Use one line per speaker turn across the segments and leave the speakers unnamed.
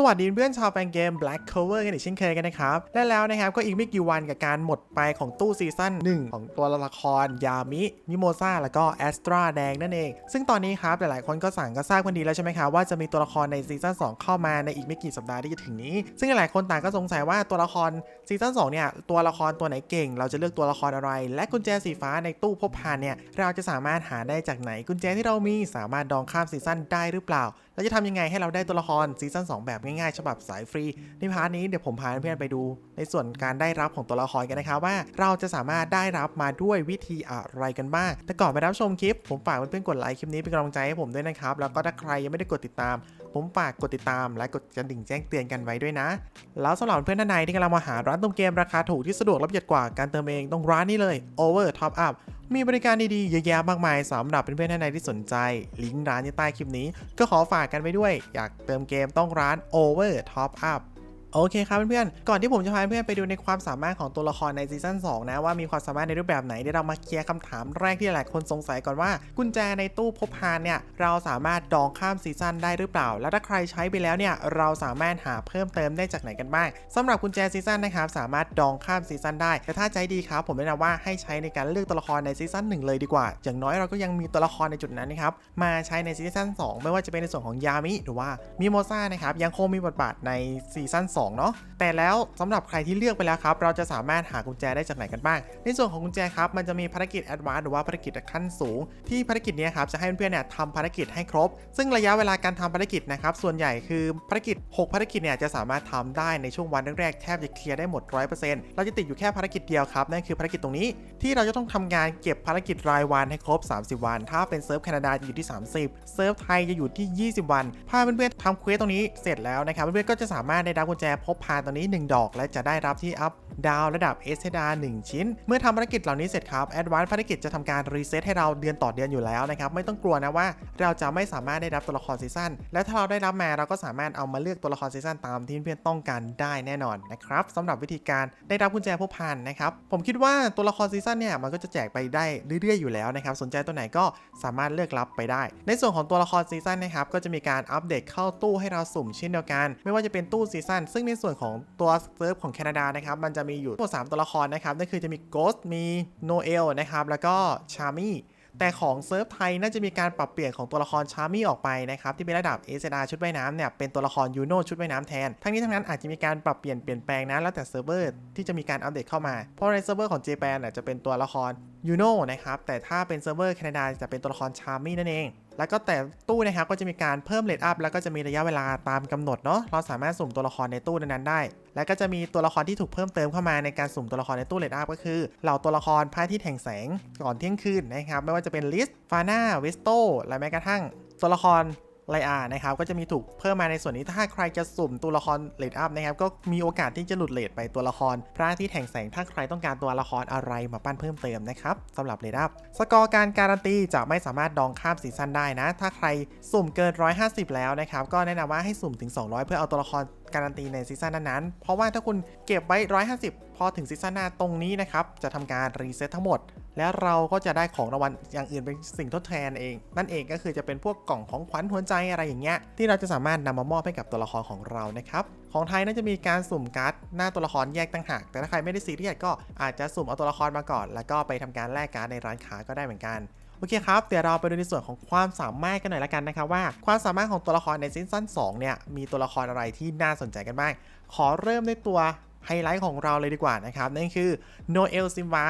สวัสดีเพื่อนชาวแฟนเกม Black Cover กันอีกเช่นเคยกันนะครับ และแล้วนะครับก็อีกไม่กี่วันกับการหมดไปของตู้ซีซั่น1 ของตัวละคร ยามิ มิโมซาแล้วก็แอสตราแดงนั่นเอง ซึ่งตอนนี้ครับ หลายๆคนก็สั่งก็ทราบกันดีแล้วใช่ไหมครับว่าจะมีตัวละครในซีซั่น2 เข้ามาในอีกไม่กี่สัปดาห์ที่จะถึงนี้ ซึ่งหลายคนต่างก็สงสัยว่าตัวละครซีซั่น2เนี่ยตัวละครตัวไหนเก่ง เราจะเลือกตัวละครอะไร และกุญแจสีฟ้าในตู้พบพานเนี่ยเราจะสามารถหาได้จากไหนกุญแจที่เรามีสามารถดองข้ามซีซั่นได้หรือเปล่าเราจะทำยังไงให้เราได้ตัวละครซีซั่น2แบบง่ายๆ ฉบับสายฟรี ในพาร์ทนี้เดี๋ยวผมพาเพื่อนๆไปดู ในส่วนการได้รับของตัวละครกันนะครับว่า เราจะสามารถได้รับมาด้วยวิธีอะไรกันบ้าง แต่ก่อนไปรับชมคลิป ผมฝากเพื่อนๆกดไลค์คลิปนี้เป็นกำลังใจให้ผมด้วยนะครับ แล้วก็ถ้าใครยังไม่ได้กดติดตาม ผมฝากกดติดตามและกดกระดิ่งแจ้งเตือนกันไว้ด้วยนะ แล้วสำหรับเพื่อนท่านใดที่กำลังมาหาร้านเติมเกมราคาถูกที่สะดวกและประหยัดกว่าการเติมเองต้องร้านนี้เลย Over Top Up มีบริการดีๆเยอะแยะมากมายสำหรับเพื่อนๆท่านใดที่สนใจ ลิงก์ร้านในใต้คลิปนี้ ก็ขอฝากกันไว้ด้วย อยากเติมเกมต้องร้าน Over Top Up โอเคครับเพื่อนๆ ก่อนที่ผมจะพาเพื่อนไปดูในความสามารถของตัวละครในซีซั่น2นะว่ามีความสามารถในรูปแบบไหนเดี๋ยวเรามาเคลียร์คำถามแรกที่หลายคนสงสัยก่อนว่า กุญแจในตู้พบพานเนี่ยเราสามารถดองข้ามซีซั่นได้หรือเปล่า แล้วถ้าใครใช้ไปแล้วเนี่ยเราสามารถหาเพิ่มเติมได้จากไหนกันบ้างสำหรับกุญแจซีซั่นนะครับสามารถดองข้ามซีซั่นได้แต่ถ้าใจดีครับผมแนะนำว่าให้ใช้ในการเลือกตัวละครในซีซั่น1เลยดีกว่า อย่างน้อยเราก็ยังมีตัวละครในจุดนั้นนะครับมาใช้ในซีซั่น2ไม่ว่าจะเป็นในส่วนของยามิหรือว่ามิโมซ่านะครับยังคงมีบทบาทในซีซั่น2เนาะแต่แล้วสำหรับใครที่เลือกไปแล้วครับ เราจะสามารถหากุญแจได้จากไหนกันบ้าง ในส่วนของกุญแจครับ มันจะมีภารกิจแอดวานซ์หรือว่าภารกิจขั้นสูง ที่ภารกิจเนี้ยครับ จะให้เพื่อนๆเนี่ยทำภารกิจให้ครบ ซึ่งระยะเวลาการทำภารกิจนะครับ ส่วนใหญ่คือภารกิจ 6 ภารกิจเนี่ยจะสามารถทำได้ในช่วงวันแรกๆแทบจะเคลียร์ได้หมด 100%เราจะติดอยู่แค่ภารกิจเดียวครับ นั่นคือภารกิจตรงนี้ ที่เราจะต้องทำงานเก็บภารกิจรายวันให้ครบ 30 วัน ถ้าเป็นเซิร์ฟแคนาดาจะอยู่ที่ 30 เซิร์ฟไทยจะอยู่ที่ 20 วันถ้าเพื่อนๆทำเควสตรงนี้เสร็จแล้วนะครับเพื่อนๆก็จะสามารถได้รับกุญแจพบพาตัวนี้ 1 ดอก และจะได้รับที่อัพ ดาวระดับเอสดา1ชิ้น เมื่อทำภารกิจเหล่านี้เสร็จครับแอดวานซ์ภารกิจจะทำการรีเซ็ตให้เราเดือนต่อเดือนอยู่แล้วนะครับไม่ต้องกลัวนะว่าเราจะไม่สามารถได้รับตัวละครซีซั่นและถ้าเราได้รับมาเราก็สามารถเอามาเลือกตัวละครซีซั่นตามที่เพื่อนๆต้องการได้แน่นอนนะครับสำหรับวิธีการได้รับกุญแจพบพานนะครับผมคิดว่าตัวละครซีซั่นเนี่ยมันก็จะแจกไปได้เรื่อยๆอยู่แล้วนะครับสนใจตัวไหนก็สามารถเลือกรับไปได้ ในส่วนของตัวละครซีซั่นนะครับก็จะมีการอัปเดตเข้าตู้ให้เราสุ่มเช่นเดียวกัน ไม่ว่าจะเป็นตู้ซีซั่นซึ่งในส่วนของตัวเซิร์ฟของแคนาดานะครับมันจะมีอยู่ทั้งหมด3ตัวละครนะครับนั่นคือจะมี Ghost มี Noel นะครับแล้วก็ Charmy แต่ของเซิร์ฟไทยน่าจะมีการปรับเปลี่ยนของตัวละครชาร์มี่ออกไปนะครับที่เป็นระดับเอเซดาชุดว่ายน้ำเนี่ยเป็นตัวละครยูโนชุดว่ายน้ำแทน ทั้งนี้ทั้งนั้นอาจจะมีการปรับเปลี่ยนเปลี่ยนแปลงนะแล้วแต่เซิร์ฟเวอร์ที่จะมีการอัปเดตเข้ามา เพราะในเซิร์ฟเวอร์ของเจแปนจะเป็นตัวละครยูโนนะครับแต่ถ้าเป็นเซิร์ฟเวอร์แคนาดาจะเป็นตัวละครชาร์มี่นั่นเอง แล้วก็แต่ตู้นะครับก็จะมีการเพิ่มเลทอัพแล้วก็จะมีระยะเวลาตามกำหนดเนาะเราสามารถสุ่มตัวละครในตู้นั้นๆได้ แล้วก็จะมีตัวละครที่ถูกเพิ่มเติมเข้ามาในการสุ่มตัวละครในตู้เลดอัพก็คือเหล่าตัวละครพระอาที่แห่งแสงก่อนเที่ยงคืนนะครับไม่ว่าจะเป็นลิสฟาน่าเวสโตและแม้กระทั่งตัวละคร ไลอานะครับก็จะมีถูกเพิ่มมาในส่วนนี้ถ้าใครจะสุ่มตัวละครเลดอัพนะครับก็มีโอกาสที่จะหลุดเลดไปตัวละคร พระอาที่แห่งแสงถ้าใครต้องการตัวละครอะไรมาปั้นเพิ่มเติมนะครับสำหรับเลดอัพสกอร์การการันตีจะไม่สามารถดองข้ามซีซั่นได้นะ ถ้าใครสุ่มเกิน 150 แล้วนะครับก็แนะนำว่าให้สุ่มถึง 200 เพื่อเอาตัวละครการันตีในซีซั่นนั้นๆ เพราะว่าถ้าคุณเก็บไว้ 150 พอถึงซีซั่นหน้าตรงนี้นะครับ จะทำการรีเซ็ตทั้งหมด แล้วเราก็จะได้ของรางวัลอย่างอื่นเป็นสิ่งทดแทนเอง นั่นเองก็คือจะเป็นพวกกล่องของขวัญหัวใจอะไรอย่างเงี้ยที่เราจะสามารถนำมามอบให้กับตัวละครของเรานะครับของไทยน่าจะมีการสุ่มการ์ดหน้าตัวละครแยกต่างหาก แต่ถ้าใครไม่ได้ซีเรียสก็อาจจะสุ่มเอาตัวละครมาก่อน แล้วก็ไปทำการแลกการ์ดในร้านค้าก็ได้เหมือนกันโอเคครับ เดี๋ยวเราไปดูในส่วนของความสามารถกันหน่อยละกันนะครับว่าความสามารถของตัวละครในซีซั่น2เนี่ยมีตัวละครอะไรที่น่าสนใจกันบ้าง ขอเริ่มด้วยตัวไฮไลท์ของเราเลยดีกว่านะครับ นั่นคือโนเอลซิมวา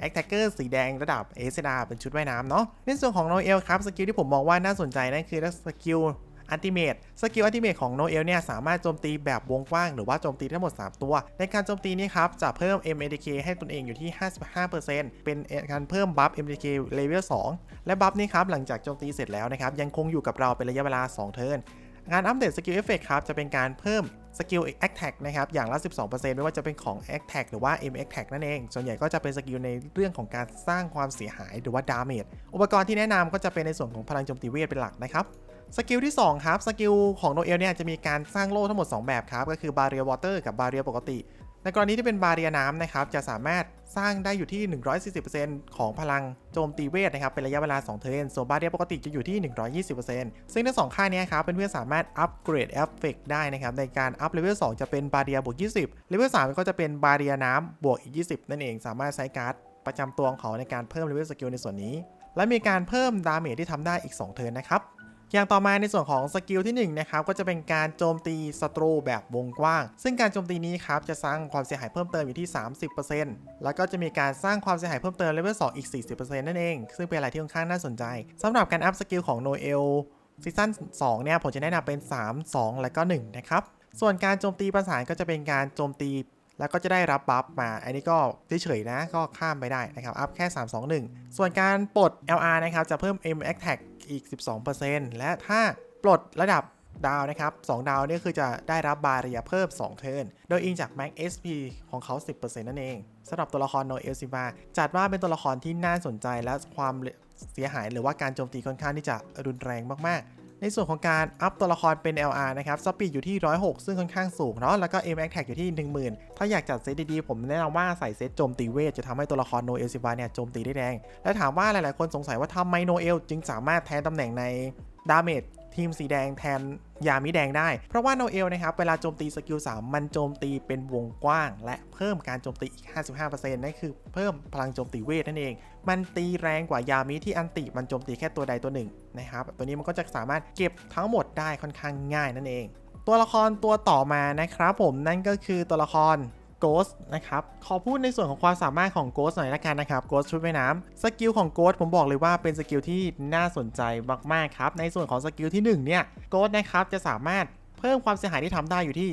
แอคแท็กเกอร์สีแดงระดับเอเซดาเป็นชุดว่ายน้ำเนาะในส่วนของโนเอลครับสกิลที่ผมมองว่าน่าสนใจนั่นคือสกิลอันติเมตสกิลอันติเมตของโนเอลเนี่ยสามารถโจมตีแบบวงกว้างหรือว่าโจมตีทั้งหมด 3 ตัว ในการโจมตีนี้ครับ จะเพิ่ม MADK ให้ตนเองอยู่ที่ 55%เป็นการเพิ่มบัฟ MADK เลเวล2และบัฟนี้ครับ หลังจากโจมตีเสร็จแล้วนะครับ ยังคงอยู่กับเราเป็นระยะเวลา 2 เทิร์นงานอัปเดตสกิลเอฟเฟกครับ จะเป็นการเพิ่ม สกิล a t t a c k นะครับอย่างละ 12%ไม่ว่าจะเป็นของ a t t a c k หรือว่า M a t t a c k นั่นเอง ส่วนใหญ่ก็จะเป็นสกิลในเรื่องของการสร้างความเสียหายหรือว่าดาเมจอุปกรณ์ที่แนะนำก็จะเป็นในส่วนของพลังโจมตีเวทเป็นหลักนะครับสกิลที่ 2 ครับ สกิลของโนเอลเนี่ยจะมีการสร้างโล่ทั้งหมด 2 แบบครับ ก็คือบาเรียวอเตอร์กับบาเรียปกติ ในกรณีที่เป็นบาเรียน้ำนะครับจะสามารถสร้างได้อยู่ที่ 140%ของพลังโจมตีเวทนะครับเป็นระยะเวลา 2 เทิร์นส่วนบาเรียปกติจะอยู่ที่ 120%ซึ่งทั้งสองค่านี้ครับเพื่อนๆสามารถอัปเกรดเอฟเฟกได้นะครับในการอัพเลเวล2จะเป็นบาเรียบวก 20เลเวล3ก็จะเป็นบาเรียน้ำบวกอีก 20 นั่นเองสามารถใช้การ์ดประจำตัวของเขาในการเพิ่มเลเวลสกิลในส่วนนี้ และมีการเพิ่มดาเมจที่ทำได้อีก 2 เทิร์นนะครับ อย่างต่อมาในส่วนของสกิลที่1นะครับก็จะเป็นการโจมตีศัตรูแบบวงกว้าง ซึ่งการโจมตีนี้ครับจะสร้างความเสียหายเพิ่มเติมอยู่ที่ 30%แล้วก็จะมีการสร้างความเสียหายเพิ่มเติมเลเวล2อีก 40%นั่นเอง ซึ่งเป็นอะไรที่ค่อนข้างน่าสนใจสำหรับการอัพสกิลของโนเอลซีซั่น2เนี่ยผมจะแนะนำเป็น 3 2 และก็1นะครับส่วนการโจมตีประสานก็จะเป็นการโจมตีแล้วก็จะได้รับบัฟมา อันนี้ก็เฉยๆนะ ก็ข้ามไปได้นะครับ อัพแค่ 3 2 1 ส่วนการปลด LR นะครับ จะเพิ่ม M Attack อีก 12%และถ้าปลดระดับดาวนะครับ2ดาวนี่คือจะได้รับบาเรียเพิ่ม 2 เทิร์น โดยอิงจาก Max SP ของเขา 10%นั่นเองสำหรับตัวละครโนเอลซิบาจัดว่าเป็นตัวละครที่น่าสนใจและความเสียหายหรือว่าการโจมตีค่อนข้างที่จะรุนแรงมากๆ ในส่วนของการอัพตัวละครเป็น LR นะครับสปีดอยู่ที่ 106 ซึ่งค่อนข้างสูงเนาะแล้วก็ M Attack อยู่ที่ 10,000 ถ้าอยากจัดเซตดีๆ ผมแนะนำว่าใส่เซตโจมตีเวท จะทำให้ตัวละครโนเอลซิบาเนี่ยโจมตีได้แรง และถามว่าหลายๆคนสงสัยว่าทำไมโนเอลจึงสามารถแทนตำแหน่งในดาเมจ ทีมสีแดงแทนยามิแดงได้ เพราะว่าโนเอลนะครับ เวลาโจมตีสกิล3มันโจมตีเป็นวงกว้าง และเพิ่มการโจมตีอีก 55%นั่นคือเพิ่มพลังโจมตีเวทนั่นเอง มันตีแรงกว่ายามิที่อันติมันโจมตีแค่ตัวใดตัวหนึ่งนะครับ ตัวนี้มันก็จะสามารถเก็บทั้งหมดได้ค่อนข้างง่ายนั่นเอง ตัวละครตัวต่อมานะครับผมนั่นก็คือตัวละคร Ghost นะครับขอพูดในส่วนของความสามารถของ Ghost หน่อยละกันนะครับ Ghost ชุดว่ายน้ำสกิลของ Ghost ผมบอกเลยว่าเป็นสกิลที่น่าสนใจมากๆครับในส่วนของสกิลที่1เนี่ย Ghost นะครับจะสามารถเพิ่มความเสียหายที่ทำได้อยู่ที่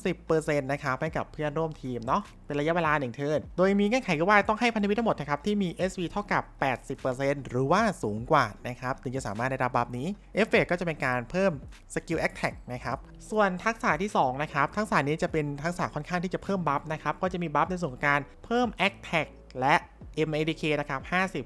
30%นะครับให้กับเพื่อนร่วมทีมเนาะเป็นระยะเวลา 1 เทิร์น โดยมีเงื่อนไขก็ว่าต้องให้พันธมิตรทั้งหมดนะครับที่มี SV เท่ากับ 80%หรือว่าสูงกว่านะครับถึงจะสามารถได้รับบัฟนี้เอฟเฟกก็จะเป็นการเพิ่มสกิลแอคแท็กนะครับส่วนทักษะที่ 2 นะครับ ทักษะนี้จะเป็นทักษะค่อนข้างที่จะเพิ่มบัฟนะครับก็จะมีบัฟในส่วนของการเพิ่มแอคแท็ก และ MADK นะครับ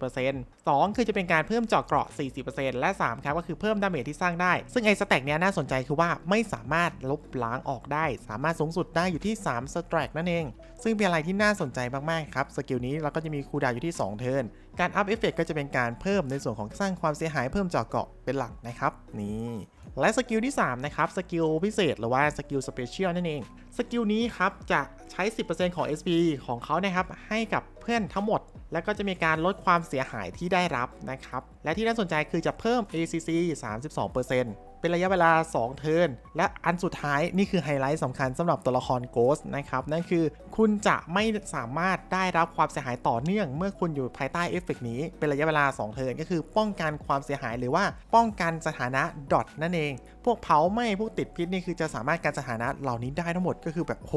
50% 2 คือจะเป็นการเพิ่มเจาะเกราะ 40%และ 3 ครับ ก็คือเพิ่มดาเมจที่สร้างได้ ซึ่งไอ้สแต็กเนี้ยน่าสนใจคือว่าไม่สามารถลบล้างออกได้ สามารถสูงสุดได้อยู่ที่ 3 สแต็กนั่นเอง ซึ่งเป็นอะไรที่น่าสนใจมาก ๆ ครับ สกิลนี้เราก็จะมีคูดาวอยู่ที่ 2 เทิร์น การอัพเอฟเฟกก็จะเป็นการเพิ่มในส่วนของสร้างความเสียหายเพิ่มเจาะเกราะเป็นหลักนะครับ นี่ และสกิลที่ 3 นะครับ สกิลพิเศษหรือว่าสกิลสเปเชียลนั่นเอง สกิลนี้ครับ จะใช้ 10%ของ SP ของเขานะครับ ให้กับเพื่อนทั้งหมด แล้วก็จะมีการลดความเสียหายที่ได้รับนะครับ และที่น่าสนใจคือจะเพิ่ม ACC 32% เป็นระยะเวลา 2 เทิร์น และอันสุดท้ายนี่คือไฮไลท์สำคัญสำหรับตัวละคร Ghost นะครับ นั่นคือคุณจะไม่สามารถได้รับความเสียหายต่อเนื่อง เมื่อคุณอยู่ภายใต้เอฟเฟกนี้ เป็นระยะเวลา 2 เทิร์น ก็คือป้องกันความเสียหายหรือว่าป้องกันสถานะดอทนั่นเอง พวกเผาไหม้พวกติดพิษนี่คือจะสามารถการสถานะเหล่านี้ได้ทั้งหมดก็คือแบบโห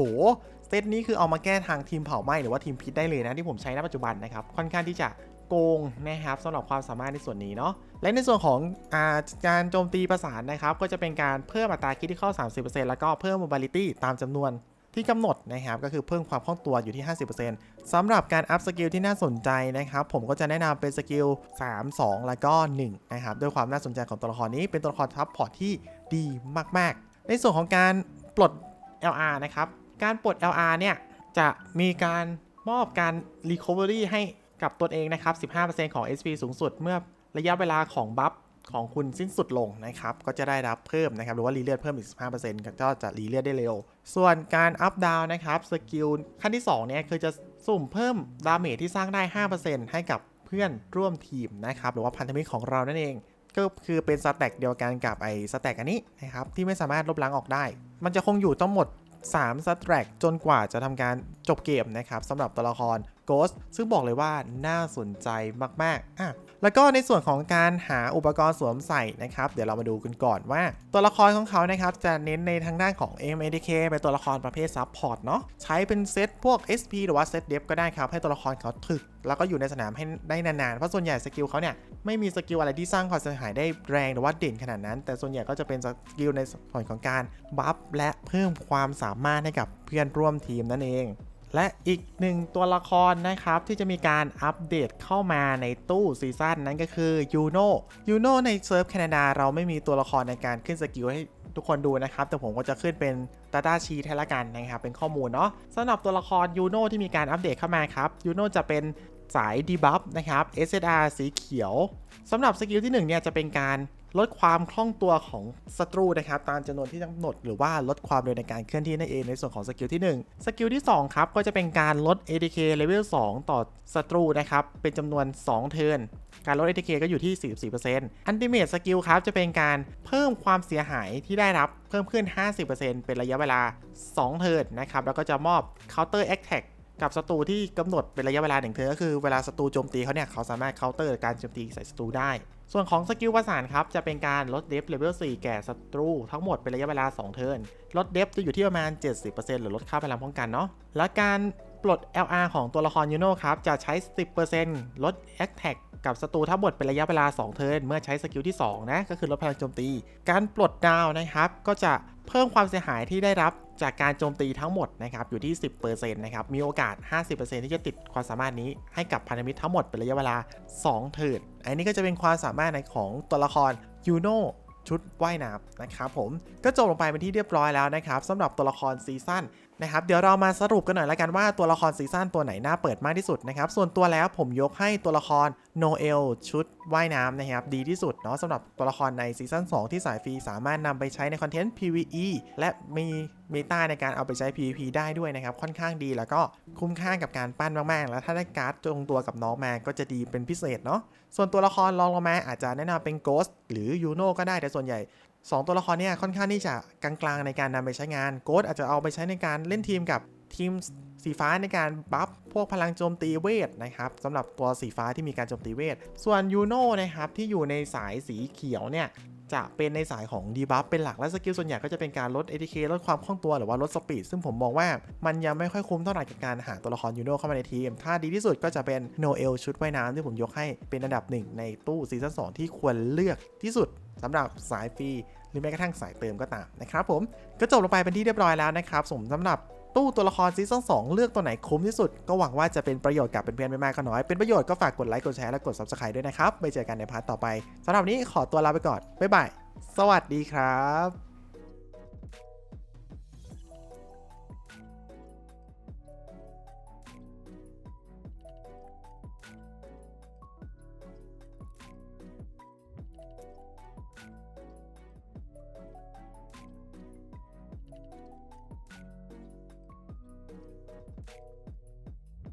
เซตนี้คือเอามาแก้ทางทีมเผาไหม้หรือว่าทีมพิษได้เลยนะที่ผมใช้ณปัจจุบันนะครับค่อนข้างที่จะ โกงนะครับสำหรับความสามารถในส่วนนี้เนาะและในส่วนของอาการโจมตีประสานนะครับ ก็จะเป็นการเพิ่มอัตราคิดที่เข้า 30%แล้วก็เพิ่ม mobility ตามจำนวนที่กำหนดนะครับก็คือเพิ่มความคล่องตัวอยู่ที่ 50%สำหรับการอัพสกิลที่น่าสนใจนะครับผมก็จะแนะนำเป็นสกิล 3 2 แล้วก็1นะครับด้วยความน่าสนใจของตัวละครนี้เป็นตัวละครทับพอร์ตที่ดีมาก ๆ ในส่วนของการปลด LR นะครับการปลด LR เนี่ยจะมีการมอบการ Recovery ให้ กับตนเองนะครับ 15%ของ SP สูงสุดเมื่อระยะเวลาของบัฟของคุณสิ้นสุดลงนะครับ ก็จะได้รับเพิ่มนะครับ หรือว่ารีเลือดเพิ่มอีก 15%ก็จะรีเลือดได้เร็ว ส่วนการอัพดาวนะครับ สกิลขั้นที่ 2 เนี่ย คือจะสุ่มเพิ่มดาเมจที่สร้างได้ 5%ให้กับเพื่อนร่วมทีมนะครับ หรือว่าพันธมิตรของเรานั่นเอง ก็คือเป็นสแต็กเดียวกันกับไอ้สแต็กอันนี้นะครับ ที่ไม่สามารถลบล้างออกได้ มันจะคงอยู่ทั้งหมด3สแต็กจนกว่าจะทำการจบเกมนะครับสำหรับตัวละคร Ghost ซึ่งบอกเลยว่าน่าสนใจมากๆอะแล้วก็ในส่วนของการหาอุปกรณ์สวมใส่นะครับ เดี๋ยวเรามาดูกันก่อนว่า ตัวละครของเขานะครับ จะเน้นในทางด้านของ MADK เป็นตัวละครประเภทซับพอร์ตเนาะใช้เป็นเซตพวก SP หรือว่าเซตเดฟก็ได้ครับ ให้ตัวละครเขาถึก แล้วก็อยู่ในสนามให้ได้นานๆ เพราะส่วนใหญ่สกิลเขาเนี่ยไม่มีสกิลอะไรที่สร้างความเสียหายได้แรงหรือว่าเด่นขนาดนั้น แต่ส่วนใหญ่ก็จะเป็นสกิลในส่วนของการบัฟและเพิ่มความสามารถให้กับเพื่อนร่วมทีมนั่นเอง และอีกหนึ่งตัวละครนะครับที่จะมีการอัปเดตเข้ามาในตู้ซีซั่นนั้นก็คือยูโน่ยูโน่ในเซิร์ฟแคนาดาเราไม่มีตัวละครในการขึ้นสกิลให้ทุกคนดูนะครับ แต่ผมก็จะขึ้นเป็น Data Sheet ให้ละกันนะครับ เป็นข้อมูลเนาะสำหรับตัวละครยูโน่ที่มีการอัปเดตเข้ามาครับยูโน่จะเป็นสายดีบัฟนะครับ SSR สีเขียวสำหรับสกิลที่1เนี่ยจะเป็นการ ลดความคล่องตัวของศัตรูนะครับตามจำนวนที่กำหนด หรือว่าลดความเร็วในการเคลื่อนที่นั่นเองในส่วนของสกิลที่ 1 สกิลที่ 2 ครับ ก็จะเป็นการลด ATK level 2 ต่อศัตรูนะครับ เป็นจำนวน 2 เทิร์นการลด ATK ก็อยู่ที่ 44% Ultimate Skill ครับ จะเป็นการเพิ่มความเสียหายที่ได้รับเพิ่มขึ้น 50%เป็นระยะเวลา 2 เทิร์นนะครับแล้วก็จะมอบ Counter Attack กับศัตรูที่กำหนดเป็นระยะเวลาหนึ่งเทิร์นก็คือเวลาศัตรูโจมตีเขาเนี่ยเขาสามารถเคาน์เตอร์การโจมตีใส่ศัตรูได้ ส่วนของสกิลประสานครับจะเป็นการลดเดฟเลเวล4แก่ศัตรูทั้งหมดเป็นระยะเวลา 2 เทิร์นลดเดฟจะอยู่ที่ประมาณ 70%หรือลดค่าพลังป้องกันเนาะและการ ปลด LR ของตัวละครยูโน่ครับ จะใช้ 10%ลด Attack กับศัตรูทั้งหมดเป็นระยะเวลา 2 เทิร์นเมื่อใช้สกิลที่ 2 นะ ก็คือลดพลังโจมตี การปลดดาวน์นะครับ ก็จะเพิ่มความเสียหายที่ได้รับจากการโจมตีทั้งหมดนะครับอยู่ที่ 10%นะครับ มีโอกาส 50%ที่จะติดความสามารถนี้ให้กับพันธมิตรทั้งหมดเป็นระยะเวลา 2 เทิร์นอันนี้ก็จะเป็นความสามารถในของตัวละครยูโนชุดว่ายน้ำนะครับผมก็จบลงไปเป็นที่เรียบร้อยแล้วนะครับสำหรับตัวละครซีซั่นนะครับเดี๋ยวเรามาสรุปกันหน่อยละกันว่าตัวละครซีซั่นตัวไหนน่าเปิดมากที่สุดนะครับส่วนตัวแล้วผมยกให้ตัวละครโนเอลชุดว่ายน้ำนะครับดีที่สุดเนาะสำหรับตัวละครในซีซั่น2ที่สายฟรีสามารถนำไปใช้ในคอนเทนต์ PVE และมีเมตาในการเอาไปใช้ PVP ได้ด้วยนะครับค่อนข้างดีแล้วก็คุ้มค่ากับการปั้นมากๆ แล้วถ้าได้การ์ดตรงตัวกับน้องมาก็จะดีเป็นพิเศษเนาะส่วนตัวละครรองลงมาอาจจะแนะนำเป็น Ghost หรือ Yuno ก็ได้แต่ส่วนใหญ่ 2 ตัวละครเนี่ยค่อนข้างที่จะกลางๆในการนำไปใช้งานโกดอาจจะเอาไปใช้ในการเล่นทีมกับทีมสีฟ้าในการบัฟพวกพลังโจมตีเวทนะครับสำหรับตัวสีฟ้าที่มีการโจมตีเวท ส่วนยูโน่นะครับที่อยู่ในสายสีเขียวเนี่ย จะเป็นในสายของดีบัฟเป็นหลักและสกิลส่วนใหญ่ก็จะเป็นการลด ATK ลดความคล่องตัวหรือว่าลดสปีดซึ่งผมมองว่ามันยังไม่ค่อยคุ้มเท่าไหร่กับการหาตัวละครยูโนเข้ามาในทีม ถ้าดีที่สุดก็จะเป็นโนเอลชุดว่ายน้ำที่ผมยกให้เป็นอันดับหนึ่งในตู้ซีซั่น2ที่ควรเลือกที่สุดสำหรับสายฟรีหรือแม้กระทั่งสายเติมก็ตามนะครับผมก็จบลงไปเป็นที่เรียบร้อยแล้วนะครับสมสำหรับ ตู้ตัวละครซีซั่น2เลือกตัวไหนคุ้มที่สุด ก็หวังว่าจะเป็นประโยชน์กับเพื่อนๆไม่มากก็น้อย เป็นประโยชน์ก็ฝากกดไลค์กดแชร์และกด subscribe ด้วยนะครับไปเจอกันในพาร์ทต่อไปสำหรับนี้ขอตัวลาไปก่อนบ๊ายบายสวัสดีครับ